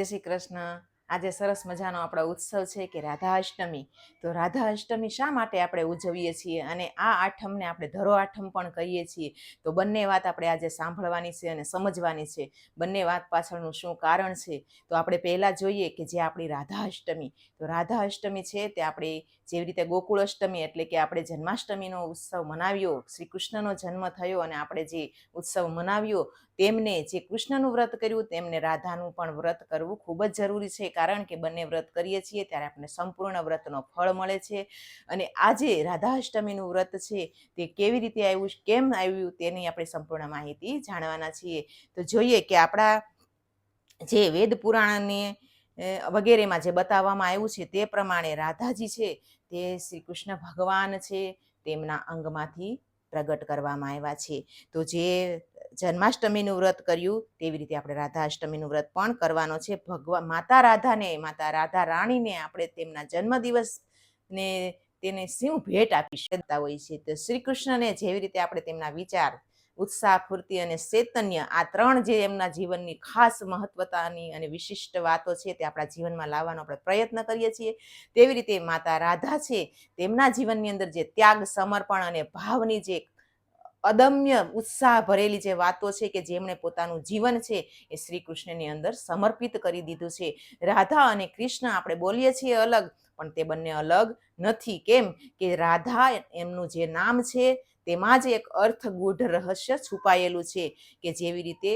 જય શ્રી કૃષ્ણ. આજે સરસ મજાનો આપણો ઉત્સવ છે કે રાધા અષ્ટમી તો રાધા અષ્ટમી શા માટે આપણે ઉજવીએ છીએ? અને આ આઠમને આપણે ધરો આઠમ પણ કહીએ છીએ. તો બંને વાત આપણે આજે સાંભળવાની છે અને સમજવાની છે. બંને વાત પાછળનું શું કારણ છે? તો આપણે પહેલાં જોઈએ કે જે આપણી રાધા અષ્ટમી તો રાધા અષ્ટમી છે તે આપણે જેવી રીતે ગોકુળ અષ્ટમી એટલે કે આપણે જન્માષ્ટમીનો ઉત્સવ મનાવ્યો. શ્રી કૃષ્ણનો જન્મ થયો અને આપણે જે ઉત્સવ મનાવ્યો તેમને જે કૃષ્ણનું વ્રત કર્યું, તેમને રાધાનું પણ વ્રત કરવું ખૂબ જ જરૂરી છે, કારણ કે બંને વ્રત કરીએ છીએ ત્યારે આપણને સંપૂર્ણ વ્રતનો ફળ મળે છે. અને આજે રાધા અષ્ટમીનું વ્રત છે, તે કેવી રીતે આવ્યું, કેમ આવ્યું તેની આપણે સંપૂર્ણ માહિતી જાણવાના છીએ. તો જોઈએ કે આપણા જે વેદ પુરાણને વગેરેમાં જે બતાવવામાં આવ્યું છે તે પ્રમાણે રાધાજી છે, તે શ્રી કૃષ્ણ ભગવાન છે, તેમના અંગમાંથી પ્રગટ કરવામાં આવ્યા છે. તો જે જન્માષ્ટમીનું વ્રત કર્યું, તેવી રીતે આપણે રાધા અષ્ટમીનું વ્રત પણ કરવાનો છે. ભગવાન માતા રાધાને, માતા રાધા રાણીને આપણે તેમના જન્મદિવસને તેને શું ભેટ આપી શકતા હોય છે. તો શ્રી કૃષ્ણને જેવી રીતે આપણે તેમના વિચાર, ઉત્સાહ, ફૂર્તિ અને ચૈતન્ય આ ત્રણ જે એમના જીવનની ખાસ મહત્વતાની અને વિશિષ્ટ વાતો છે તે આપણા જીવનમાં લાવવાનો આપણે પ્રયત્ન કરીએ છીએ. તેવી રીતે માતા રાધા છે, તેમના જીવનની અંદર જે ત્યાગ, સમર્પણ અને ભાવની જે અદમ્ય ઉત્સાહ ભરેલી જે વાતો છે કે જેમણે પોતાનું જીવન છે એ શ્રી કૃષ્ણની અંદર સમર્પિત કરી દીધું છે. રાધા અને કૃષ્ણ આપણે બોલીએ છીએ અલગ, પણ તે બંને અલગ નથી. કેમ કે રાધા એમનું જે નામ છે તેમાં જ એક અર્થ ગૂઢ રહસ્ય છુપાયેલું છે કે જેવી રીતે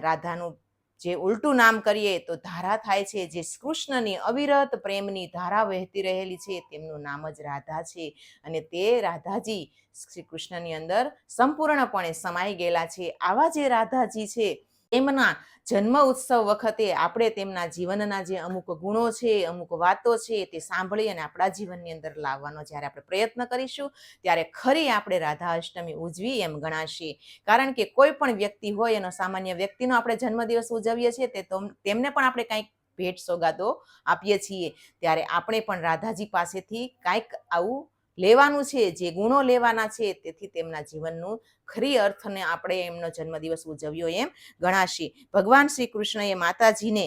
રાધાનું જે ઉલટું નામ કરીએ તો ધારા થાય છે, જે કૃષ્ણની અવિરત પ્રેમની ધારા વહેતી રહેલી છે, તેમનું નામ જ રાધા છે. અને તે રાધાજી શ્રી કૃષ્ણની અંદર સંપૂર્ણપણે સમાઈ ગયેલા છે. આવા જે રાધાજી છે એમના જન્મ ઉત્સવ વખતે આપણે તેમના જીવનના જે અમુક ગુણો છે, અમુક વાતો છે તે સાંભળી અને આપણા જીવનની અંદર લાવવાનો જ્યારે આપણે પ્રયત્ન કરીશું, ત્યારે ખરી આપણે રાધા અષ્ટમી ઉજવી એમ ગણાશે. કારણ કે કોઈ પણ વ્યક્તિ હોય, એનો સામાન્ય વ્યક્તિનો આપણે જન્મદિવસ ઉજવીએ છીએ, તે તેમને પણ આપણે કંઈક ભેટ સોગાદો આપીએ છીએ. ત્યારે આપણે પણ રાધાજી પાસેથી કાંઈક આવું લેવાનું છે, જે ગુણો લેવાના છે, તેથી તેમના જીવનનું ખરી અર્થને આપણે એમનો જન્મદિવસ ઉજવ્યો એમ ગણાશે. ભગવાન શ્રી કૃષ્ણએ માતાજીને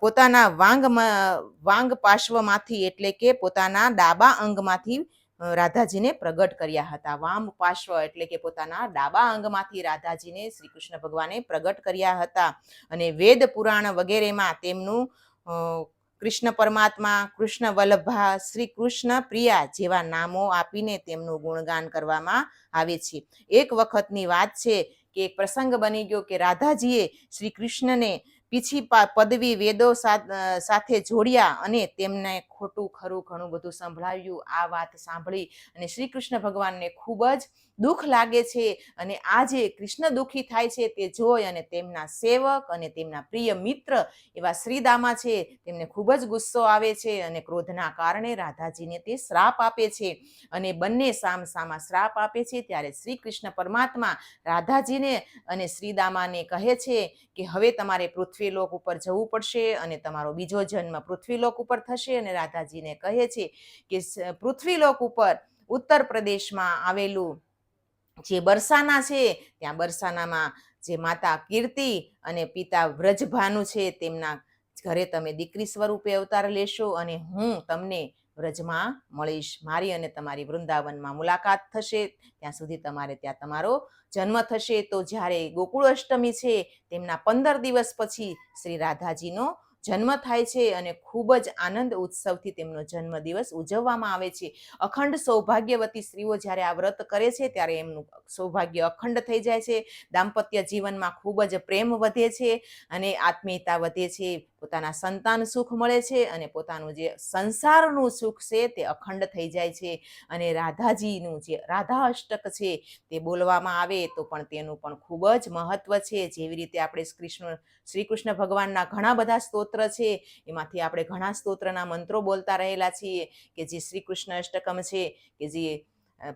પોતાના વાંગ વાંગ પાર્શ્વમાંથી એટલે કે પોતાના ડાબા અંગમાંથી રાધાજીને પ્રગટ કર્યા હતા. વામ પાર્શ્વ એટલે કે પોતાના ડાબા અંગમાંથી રાધાજીને શ્રી કૃષ્ણ ભગવાને પ્રગટ કર્યા હતા. અને વેદ પુરાણ વગેરેમાં તેમનું કૃષ્ણ પરમાત્મા, કૃષ્ણ વલ્લભા, શ્રી કૃષ્ણ પ્રિયા જેવા નામો આપીને તેમનું ગુણગાન કરવામાં આવે છે. એક વખતની વાત છે કે એક પ્રસંગ બની ગયો કે રાધાજીએ શ્રી કૃષ્ણને પીછી પદવી વેદો સાથે જોડ્યા અને તેમને ખોટું, ખરું, ઘણું બધું સંભળાવ્યું. આ વાત સાંભળી અને શ્રી કૃષ્ણ ભગવાનને ખૂબ જ દુઃખ લાગે છે અને આ જે કૃષ્ણ દુઃખી થાય છે તે જોઈ અને તેમના સેવક અને તેમના પ્રિય મિત્ર એવા શ્રીદામા છે તેમને ખૂબ જ ગુસ્સો આવે છે અને ક્રોધના કારણે રાધાજીને તે શ્રાપ આપે છે અને બંને સામ સામા શ્રાપ આપે છે ત્યારે શ્રી કૃષ્ણ પરમાત્મા રાધાજીને અને શ્રીદામાને કહે છે કે હવે તમારે પૃથ્વીલોક ઉપર જવું પડશે અને તમારો બીજો જન્મ પૃથ્વીલોક ઉપર થશે અને રાધાજીને કહે છે કે પૃથ્વીલોક ઉપર ઉત્તર પ્રદેશમાં આવેલું જે બરસાના છે, ત્યાં બરસાનામાં જે માતા કીર્તિ અને પિતા વ્રજભાનુ છે, તેમના ઘરે તમે દીકરી સ્વરૂપે અવતાર લેશો અને હું તમને વ્રજમાં મળીશ. મારી અને તમારી વૃંદાવનમાં મુલાકાત થશે. ત્યાં સુધી તમારે ત્યાં તમારો જન્મ થશે. તો જ્યારે ગોકુળ અષ્ટમી છે, તેમના પંદર દિવસ પછી શ્રી રાધાજીનો જન્મ થાય છે અને ખૂબ જ આનંદ ઉત્સવથી તેમનો જન્મદિવસ ઉજવવામાં આવે છે. અખંડ સૌભાગ્યવતી સ્ત્રીઓ જ્યારે આ વ્રત કરે છે, ત્યારે એમનું સૌભાગ્ય અખંડ થઈ જાય છે. દાંપત્ય જીવનમાં ખૂબ જ પ્રેમ વધે છે અને આત્મીયતા વધે છે. પોતાના સંતાન સુખ મળે છે અને પોતાનું જે સંસારનું સુખ છે તે અખંડ થઈ જાય છે અને રાધાજીનું જે રાધા અષ્ટક છે તે બોલવામાં આવે તો પણ તેનું પણ ખૂબ જ મહત્વ છે. જેવી રીતે આપણે કૃષ્ણ શ્રી કૃષ્ણ ભગવાનના ઘણા બધા સ્તોત્ર છે. એમાંથી આપણે ઘણા સ્તોત્રના મંત્રો બોલતા રહેલા છીએ કે જે શ્રી કૃષ્ણ અષ્ટકમ છે, કે જે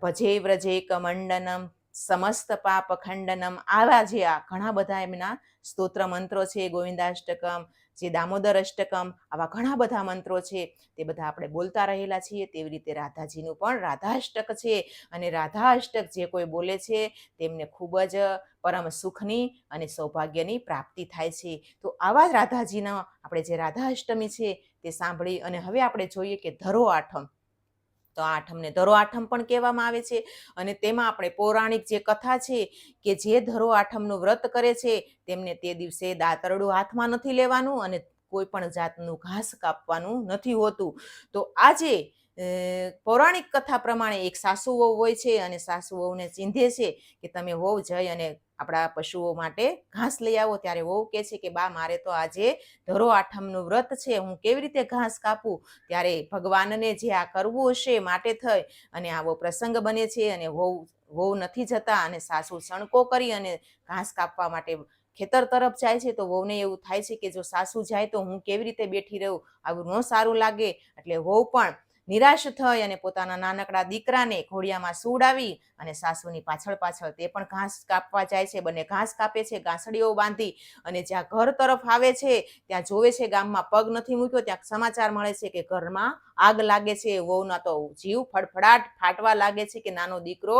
ભજે વ્રજે મંડનમ સમસ્ત પાપ ખંડનમ આવા જે આ ઘણા બધા એમના સ્તોત્ર મંત્રો છે, ગોવિંદાષ્ટકમ, જે દામોદર અષ્ટકમ આવા ઘણા બધા મંત્રો છે, તે બધા આપણે બોલતા રહેલા છીએ. તેવી રીતે રાધાજીનું પણ રાધાષ્ટક છે અને રાધાષ્ટક જે કોઈ બોલે છે, તેમને ખૂબ જ પરમ સુખની અને સૌભાગ્યની પ્રાપ્તિ થાય છે. તો આવા જ રાધાજીના આપણે જે રાધા અષ્ટમી છે, તે સાંભળી અને હવે આપણે જોઈએ કે ધરો આઠમ. તો આઠમને ધરો આઠમ પણ કહેવામાં આવે છે. અને તેમાં આપણે પૌરાણિક જે કથા છે કે જે ધરો આઠમનું વ્રત કરે છે, તેમને તે દિવસે દાતરડું હાથમાં નથી લેવાનું અને કોઈ પણ જાતનું ઘાસ કાપવાનું નથી હોતું. તો આજે પૌરાણિક કથા પ્રમાણે એક સાસુ વહુ હોય છે અને સાસુ વહુને ચીંધે છે કે તમે વહુ જઈ અને આપણા પશુઓ માટે ઘાસ લઈ આવો. ત્યારે વહુ કહે છે કે, બા, મારે તો આજે ધરો આઠમનું વ્રત છે. હું કેવી રીતે ઘાસ કાપું? ત્યારે ભગવાનને જે આ કરવું હશે માટે થઈ. અને આવો પ્રસંગ બને છે અને વહુ વહુ નથી જતા અને સાસુ સણકો કરી અને ઘાસ કાપવા માટે ખેતર તરફ જાય છે. તો વહુને એવું થાય છે કે, જો સાસુ જાય તો હું કેવી રીતે બેઠી રહું? આવું ન સારું લાગે. એટલે વહુ પણ નિરાશ થઈ અને પોતાના નાનકડા દીકરાને ઘોડિયામાં સુવડાવી અને સાસુની પાછળ પાછળ તે પણ ઘાસ કાપવા જાય છે. બંને ઘાસ કાપે છે, ઘાસડીઓ બાંધી અને જ્યાં ઘર તરફ આવે છે, ત્યાં જોવે છે ગામમાં પગ નથી મૂક્યો, ત્યાં સમાચાર મળે છે કે ઘરમાં આગ લાગે છે. વહુના તો જીવ ફડફડાટ ફાટવા લાગે છે કે નાનો દીકરો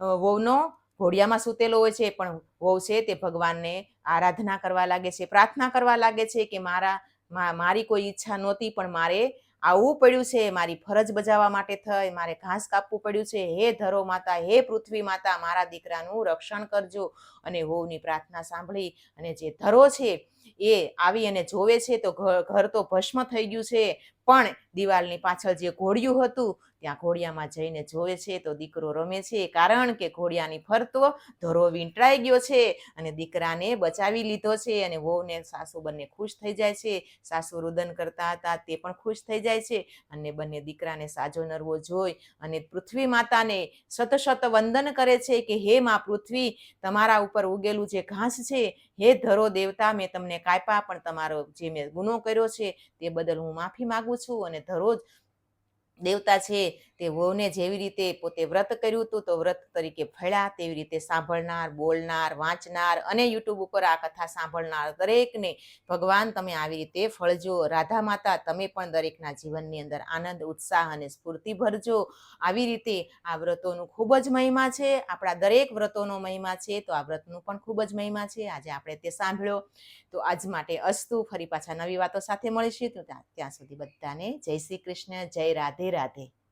વહુનો ઘોડિયામાં સૂતેલો હોય છે. પણ વહુ છે તે ભગવાનને આરાધના કરવા લાગે છે, પ્રાર્થના કરવા લાગે છે કે મારા મારી કોઈ ઈચ્છા નહોતી પણ મારે આવવું પડ્યું છે, મારી ફરજ બજાવવા માટે થઈ, મારે ઘાસ કાપવું પડ્યું છે. હે ધરો માતા, હે પૃથ્વી માતા, મારા દીકરાનું રક્ષણ કરજો અને વહુની પ્રાર્થના સાંભળી અને જે ધરો છે એ આવી અને જોવે છે તો ઘર તો ભસ્મ થઈ ગયું છે. પણ દિવાલની પાછળ જે ઘોડિયું હતું, ત્યાં ઘોડિયામાં જઈને જોવે છે તો દીકરો રમે છે. કારણ કે ઘોડિયાની ફરતો ધરો વીંટળાઈ ગયો છે અને દીકરાને બચાવી લીધો છે અને વહુને સાસુ બંને ખુશ થઈ જાય છે. સાસુ રુદન કરતા હતા તે પણ ખુશ થઈ જાય છે અને બંને દીકરાને સાજો નરવો જોઈ અને પૃથ્વી માતાને શત શત વંદન કરે છે કે, હે માં પૃથ્વી, તમારા ઉપર ઉગેલું જે ઘાસ છે, હે ધરો દેવતા, મેં તમને કાપ્યા, પણ તમારો જે મેં ગુનો કર્યો છે તે બદલ હું માફી માગું છું અને દરરોજ દેવતા છે તે વહુને જેવી રીતે પોતે વ્રત કર્યું હતું, તો વ્રત તરીકે ફળ્યા તેવી રીતે સાંભળનાર, બોલનાર, વાંચનાર અને યુટ્યુબ ઉપર આ કથા સાંભળનાર દરેકને, ભગવાન તમે આવી રીતે ફળજો, રાધા માતા તમે પણ દરેકના જીવનની અંદર આનંદ, ઉત્સાહ અને સ્ફૂર્તિ ભરજો. આવી રીતે આ વ્રતોનું ખૂબ જ મહિમા છે. આપણા દરેક વ્રતોનો મહિમા છે, તો આ વ્રતનું પણ ખૂબ જ મહિમા છે. આજે આપણે તે સાંભળ્યો. તો આજ માટે અસ્તુ. ફરી પાછા નવી વાતો સાથે મળીશું. તો ત્યાં ત્યાં સુધી બધાને જય શ્રી કૃષ્ણ. જય રાધે રાધે.